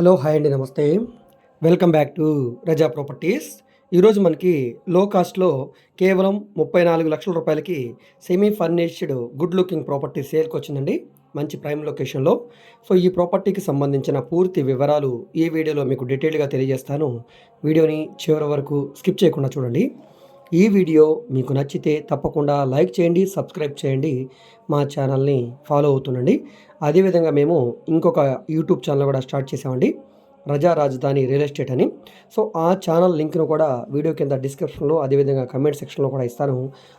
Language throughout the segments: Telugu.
హలో హాయ్ అండి నమస్తే. Welcome back to Raza properties. ఈరోజు మనకి లో కాస్ట్లో కేవలం ముప్పై నాలుగు లక్షల రూపాయలకి semi furnished good looking property సేల్కి వచ్చిందండి మంచి ప్రైమ్ లొకేషన్లో సో ఈ ప్రాపర్టీకి సంబంధించిన పూర్తి వివరాలు ఈ వీడియోలో మీకు డీటెయిల్గా తెలియజేస్తాను. వీడియోని చివరి వరకు స్కిప్ చేయకుండా చూడండి. ఈ వీడియో మీకు నచ్చితే తప్పకుండా లైక్ చేయండి సబ్స్క్రైబ్ చేయండి మా ఛానల్ని ఫాలో అవుతుండండి. అదేవిధంగా మేము ఇంకొక యూట్యూబ్ ఛానల్ కూడా స్టార్ట్ చేసామండి రజా రాజధాని రియల్ ఎస్టేట్ అని. సో ఆ ఛానల్ లింక్ను కూడా వీడియో కింద డిస్క్రిప్షన్లో అదేవిధంగా కమెంట్ సెక్షన్లో కూడా ఇస్తాను.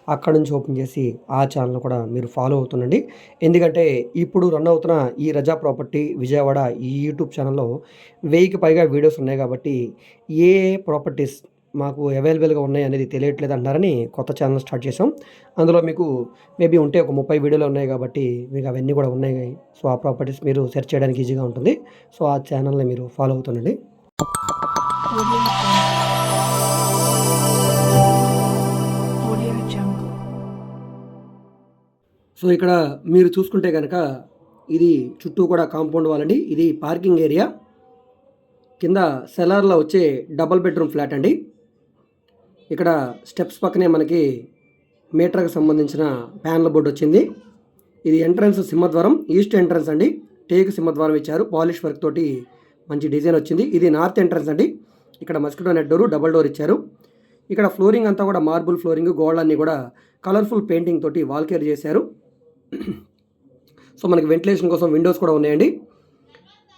అక్కడ నుంచి ఓపెన్ చేసి ఆ ఛానల్ కూడా మీరు ఫాలో అవుతుండండి. ఎందుకంటే ఇప్పుడు రన్ అవుతున్న ఈ రజా ప్రాపర్టీ విజయవాడ ఈ యూట్యూబ్ ఛానల్లో వెయ్యికి పైగా వీడియోస్ ఉన్నాయి కాబట్టి ఏ ప్రాపర్టీస్ మాకు అవైలబుల్గా ఉన్నాయి అనేది తెలియట్లేదు అంటారని కొత్త ఛానల్ స్టార్ట్ చేసాం అందులో మీకు మేబీ ఉంటే ఒక ముప్పై వీడియోలు ఉన్నాయి కాబట్టి మీకు అవన్నీ కూడా ఉన్నాయి. సో ఆ ప్రాపర్టీస్ మీరు సెర్చ్ చేయడానికి ఈజీగా ఉంటుంది. సో ఆ ఛానల్ని మీరు ఫాలో అవుతుండండి. సో ఇక్కడ మీరు చూసుకుంటే కనుక ఇది చుట్టూ కూడా కాంపౌండ్ వాళ్ళండి ఇది పార్కింగ్ ఏరియా కింద సెలార్లో వచ్చే డబల్ బెడ్రూమ్ ఫ్లాట్ అండి. ఇక్కడ స్టెప్స్ పక్కనే మనకి మీటర్కి సంబంధించిన ప్యానల్ బోర్డు వచ్చింది. ఇది ఎంట్రన్స్ సింహద్వారం ఈస్ట్ ఎంట్రన్స్ అండి. టేక్ సింహద్వారం ఇచ్చారు. పాలిష్ వర్క్ తోటి మంచి డిజైన్ వచ్చింది. ఇది నార్త్ ఎంట్రన్స్ అండి. ఇక్కడ mosquito net door double door ఇచ్చారు. ఇక్కడ ఫ్లోరింగ్ అంతా కూడా మార్బుల్ ఫ్లోరింగ్ గోడలన్నీ కూడా కలర్ఫుల్ పెయింటింగ్ తోటి వాల్ కేర్ చేశారు. సో మనకి వెంటిలేషన్ కోసం విండోస్ కూడా ఉన్నాయండి.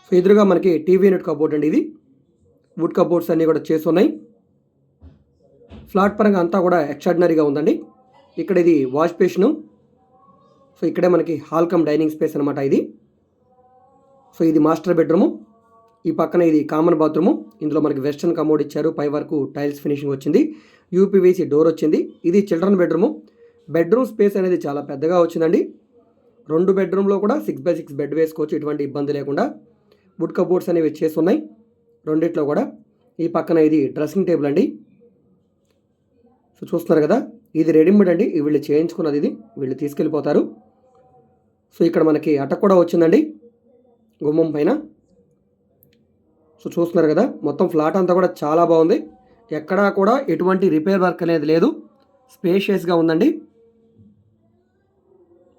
సో ఎదురుగా మనకి టీవీ యూనిట్ కబోర్డ్ అండి ఇది. వుడ్ కబోర్డ్స్ అన్నీ కూడా చేసి ఉన్నాయి. ఫ్లాట్ పరంగా అంతా కూడా ఎక్స్ట్రాడినరీగా ఉందండి. ఇక్కడ ఇది వాష్ బేషను సో ఇక్కడే మనకి హాల్ కమ్ డైనింగ్ స్పేస్ అనమాట ఇది. సో ఇది మాస్టర్ బెడ్రూము. ఈ పక్కన ఇది కామన్ బాత్రూము. ఇందులో మనకి వెస్ట్రన్ కమోడ్ ఇచ్చారు. పై వరకు టైల్స్ ఫినిషింగ్ వచ్చింది. యూపీవీసీ డోర్ వచ్చింది. ఇది చిల్డ్రన్ బెడ్రూము. బెడ్రూమ్ స్పేస్ అనేది చాలా పెద్దగా వచ్చిందండి. రెండు బెడ్రూమ్లో కూడా సిక్స్ బై సిక్స్ బెడ్ వేసుకోవచ్చు. ఎటువంటి ఇబ్బంది లేకుండా వుడ్ కబోర్డ్స్ అనేవి చేసి ఉన్నాయి. రెండిట్లో కూడా. ఈ పక్కన ఇది డ్రెస్సింగ్ టేబుల్ అండి. సో చూస్తున్నారు కదా? ఇది రెడీమేడ్ అండి. వీళ్ళు చేయించుకున్నది ఇది. వీళ్ళు తీసుకెళ్ళిపోతారు. సో ఇక్కడ మనకి అటక్ కూడా వచ్చిందండి. గుమ్మం పైన. సో చూస్తున్నారు కదా? మొత్తం ఫ్లాట్ అంతా కూడా చాలా బాగుంది. ఎక్కడా కూడా ఎటువంటి రిపేర్ వర్క్ అనేది లేదు. స్పేషియస్గా ఉందండి.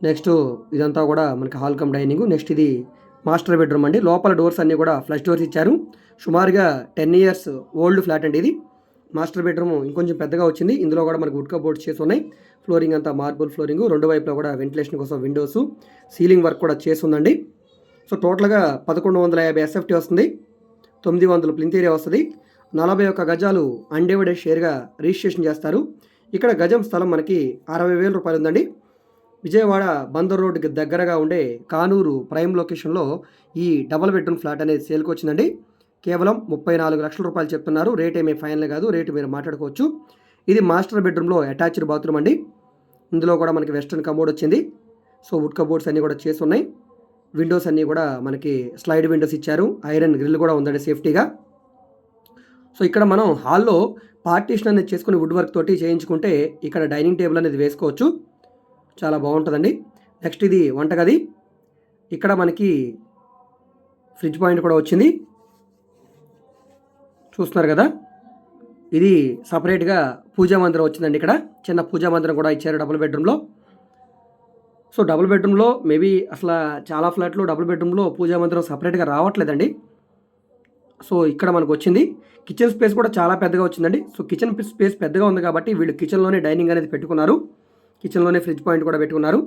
నెక్స్ట్ ఇదంతా కూడా మనకి హాల్ కమ్ డైనింగ్. నెక్స్ట్ ఇది మాస్టర్ బెడ్రూమ్ అండి. లోపల డోర్స్ అన్నీ కూడా ఫ్లష్ డోర్స్ ఇచ్చారు. సుమారుగా టెన్ ఇయర్స్ ఓల్డ్ ఫ్లాట్ అండి ఇది. మాస్టర్ బెడ్రూమ్ ఇంకొంచెం పెద్దగా వచ్చింది. ఇందులో కూడా మనకు వుడ్ కబోర్డ్స్ చేసి ఉన్నాయి. ఫ్లోరింగ్ అంతా మార్బుల్ ఫ్లోరింగ్. రెండు వైపులా కూడా వెంటిలేషన్ కోసం విండోస్ సీలింగ్ వర్క్ కూడా చేసి ఉందండి. సో టోటల్గా పదకొండు వందల యాభై ఎస్ఎఫ్టీ వస్తుంది. తొమ్మిది వందలు ప్లింత్ ఏరియా వస్తుంది. నలభై ఒక్క గజాలు అన్డివైడెడ్ షేర్గా రిజిస్ట్రేషన్ చేస్తారు. ఇక్కడ గజం స్థలం మనకి అరవై వేల రూపాయలు ఉందండి. విజయవాడ బందర్ రోడ్డుకి దగ్గరగా ఉండే కానూరు ప్రైమ్ లొకేషన్లో ఈ డబల్ బెడ్రూమ్ ఫ్లాట్ అనేది సేల్కి వచ్చిందండి. కేవలం ముప్పై నాలుగు లక్షల రూపాయలు చెప్తున్నారు. రేట్ ఏమీ ఫైనల్ కాదు. రేటు మీరు మాట్లాడుకోవచ్చు. ఇది మాస్టర్ బెడ్రూమ్లో అటాచ్డ్ బాత్రూమ్ అండి. ఇందులో కూడా మనకి వెస్ట్రన్ కబోర్డ్ వచ్చింది. సో వుడ్ కబోర్డ్స్ అన్నీ కూడా చేసి ఉన్నాయి. విండోస్ అన్నీ కూడా మనకి స్లైడ్ విండోస్ ఇచ్చారు. ఐరన్ గ్రిల్ కూడా ఉందండి సేఫ్టీగా. సో ఇక్కడ మనం హాల్లో పార్టీషన్ అనేది చేసుకుని వుడ్ వర్క్ తోటి చేయించుకుంటే ఇక్కడ డైనింగ్ టేబుల్ అనేది వేసుకోవచ్చు. చాలా బాగుంటుందండి. నెక్స్ట్ ఇది వంటగది. ఇక్కడ మనకి ఫ్రిడ్జ్ పాయింట్ కూడా వచ్చింది. చూస్తున్నారు కదా? ఇది సపరేట్గా పూజా మందిరం వచ్చిందండి ఇక్కడ. చిన్న పూజా మందిరం కూడా ఇచ్చారు డబుల్ బెడ్రూమ్లో సో డబుల్ బెడ్రూమ్లో మేబీ అసలు చాలా ఫ్లాట్లు డబుల్ బెడ్రూమ్లో పూజా మందిరం సపరేట్గా రావట్లేదండి. సో ఇక్కడ మనకు వచ్చింది. కిచెన్ స్పేస్ కూడా చాలా పెద్దగా వచ్చిందండి. సో కిచెన్ స్పేస్ పెద్దగా ఉంది కాబట్టి వీళ్ళు కిచెన్లోనే డైనింగ్ అనేది పెట్టుకున్నారు. కిచెన్లోనే ఫ్రిడ్జ్ పాయింట్ కూడా పెట్టుకున్నారు.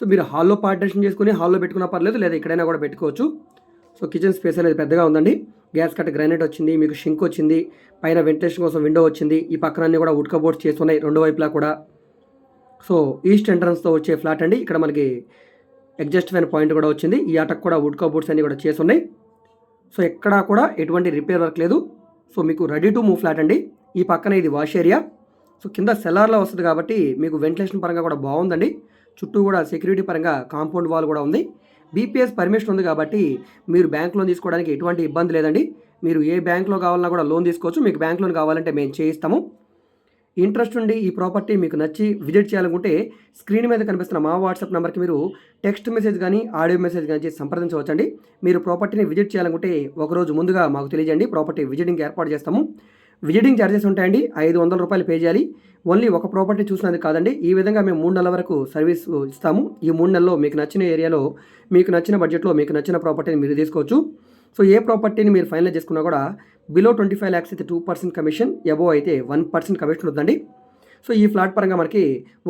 సో మీరు హాల్లో పార్టిషన్ చేసుకుని హాల్లో పెట్టుకున్నా పర్లేదు లేదా ఎక్కడైనా కూడా పెట్టుకోవచ్చు. సో కిచెన్ స్పేస్ అనేది పెద్దగా ఉందండి. గ్యాస్ కట్ గ్రానైట్ వచ్చింది మీకు షింక్ వచ్చింది పైన వెంటిలేషన్ కోసం విండో వచ్చింది. ఈ పక్కన అన్ని కూడా వుడ్ కబోర్డ్స్ చేస్తున్నాయి రెండు వైపులా కూడా. సో ఈస్ట్ ఎంట్రన్స్తో వచ్చే ఫ్లాట్ అండి. ఇక్కడ మనకి అడ్జస్ట్ అయిన పాయింట్ కూడా వచ్చింది. ఈ అటక్ కూడా వుడ్ బోర్డ్స్ అన్ని కూడా చేస్తున్నాయి. సో ఎక్కడా కూడా ఎటువంటి రిపేర్ వర్క్ లేదు. సో మీకు రెడీ టు మూవ్ ఫ్లాట్ అండి. ఈ పక్కన ఇది వాష్ ఏరియా సో కింద సెల్లార్లో వస్తుంది కాబట్టి మీకు వెంటిలేషన్ పరంగా కూడా బాగుందండి. చుట్టూ కూడా సెక్యూరిటీ పరంగా కాంపౌండ్ వాల్ కూడా ఉంది. బీపీఎస్ పర్మిషన్ ఉంది కాబట్టి మీరు బ్యాంక్ లోన్ తీసుకోవడానికి ఎటువంటి ఇబ్బంది లేదండి. మీరు ఏ బ్యాంక్లో కావాలన్నా కూడా లోన్ తీసుకోవచ్చు. మీకు బ్యాంక్ లోన్ కావాలంటే మేము చేయిస్తాము. ఇంట్రెస్ట్ ఉండి ఈ ప్రాపర్టీ మీకు నచ్చి విజిట్ చేయాలనుకుంటే స్క్రీన్ మీద కనిపిస్తున్న మా వాట్సాప్ నెంబర్కి మీరు టెక్స్ట్ మెసేజ్ కానీ ఆడియో మెసేజ్ కానీ చేసి సంప్రదించవచ్చండి. మీరు ప్రాపర్టీని విజిట్ చేయాలనుకుంటే ఒకరోజు ముందుగా మాకు తెలియజేయండి. ప్రాపర్టీ విజిటింగ్ ఏర్పాటు చేస్తాము. విజిటింగ్ ఛార్జెస్ ఉంటాయండి. ఐదు వందల రూపాయలు పే చేయాలి. ఓన్లీ ఒక ప్రాపర్టీ చూసినది కాదండి. ఈ విధంగా మేము మూడు నెలల వరకు సర్వీస్ ఇస్తాము. ఈ మూడు నెలల్లో మీకు నచ్చిన ఏరియాలో మీకు నచ్చిన బడ్జెట్లో మీకు నచ్చిన ప్రాపర్టీని మీరు తీసుకోవచ్చు. సో ఏ ప్రాపర్టీని మీరు ఫైనల్ చేసుకున్నా కూడా బిలో ట్వంటీ ఫైవ్ ల్యాక్స్ అయితే టూ పర్సెంట్ కమిషన్ ఎబో అయితే వన్ పర్సెంట్ కమిషన్ ఉందండి సో ఈ ఫ్లాట్ పరంగా మనకి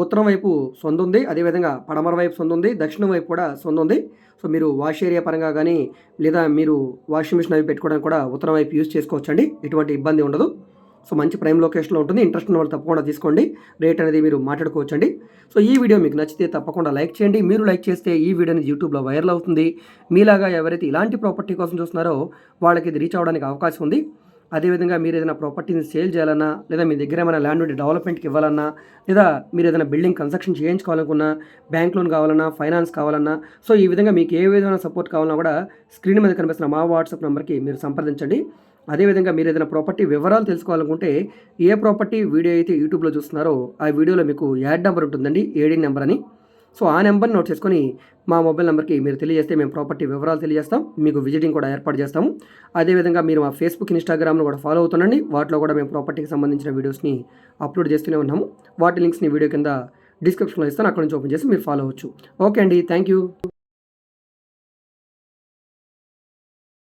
ఉత్తరం వైపు సొంత ఉంది అదేవిధంగా పడమర వైపు సొంత ఉంది దక్షిణం వైపు కూడా సొంత ఉంది. సో మీరు వాష్ ఏరియా పరంగా కానీ లేదా మీరు వాషింగ్ మిషన్ అవి పెట్టుకోవడానికి కూడా ఉత్తరం వైపు యూజ్ చేసుకోవచ్చండి. ఎటువంటి ఇబ్బంది ఉండదు. సో మంచి ప్రైమ్ లొకేషన్లో ఉంటుంది. ఇంట్రెస్ట్ ఉన్న వాళ్ళు తప్పకుండా తీసుకోండి. రేట్ అనేది మీరు మాట్లాడుకోవచ్చండి. సో ఈ వీడియో మీకు నచ్చితే తప్పకుండా లైక్ చేయండి. మీరు లైక్ చేస్తే ఈ వీడియో అనేది యూట్యూబ్లో వైరల్ అవుతుంది. మీలాగా ఎవరైతే ఇలాంటి ప్రాపర్టీ కోసం చూస్తున్నారో వాళ్ళకి ఇది రీచ్ అవ్వడానికి అవకాశం ఉంది. అదేవిధంగా మీరు ఏదైనా ప్రాపర్టీని సేల్ చేయాలన్నా లేదా మీ దగ్గర ఏమైనా ల్యాండ్ ఉంటే డెవలప్మెంట్కి ఇవ్వాలన్నా లేదా మీరు ఏదైనా బిల్డింగ్ కన్స్ట్రక్షన్ చేయించుకోవాలనుకున్నా బ్యాంక్ లోన్ కావాలన్నా ఫైనాన్స్ కావాలన్నా సో ఈ విధంగా మీకు ఏ విధమైన సపోర్ట్ కావాలన్నా కూడా స్క్రీన్ మీద కనిపిస్తున్న మా వాట్సాప్ నెంబర్కి మీరు సంప్రదించండి. అదేవిధంగా మీరు ఏదైనా ప్రాపర్టీ వివరాలు తెలుసుకోవాలనుకుంటే ఏ ప్రాపర్టీ వీడియో అయితే యూట్యూబ్లో చూస్తున్నారో ఆ వీడియోలో మీకు యాడ్ నెంబర్ ఉంటుందండి ఏడీ నెంబర్ అని. సో ఆ నెంబర్ని నోట్ చేసుకొని మా మొబైల్ నెంబర్కి మీరు తెలియజేస్తే మేము ప్రాపర్టీ వివరాలు తెలియజేస్తాం. మీకు విజిటింగ్ కూడా ఏర్పాటు చేస్తాము. అదేవిధంగా మీరు మా ఫేస్బుక్ ఇన్స్టాగ్రామ్లో కూడా ఫాలో అవుతుండండి. వాటిలో కూడా మేము ప్రాపర్టీకి సంబంధించిన వీడియోస్ని అప్లోడ్ చేస్తూనే ఉన్నాము. వాటి లింక్స్ని వీడియో కింద డిస్క్రిప్షన్లో ఇస్తాను. అక్కడ నుంచి ఓపెన్ చేసి మీరు ఫాలో అవ్వచ్చు. ఓకే అండి. Thank you.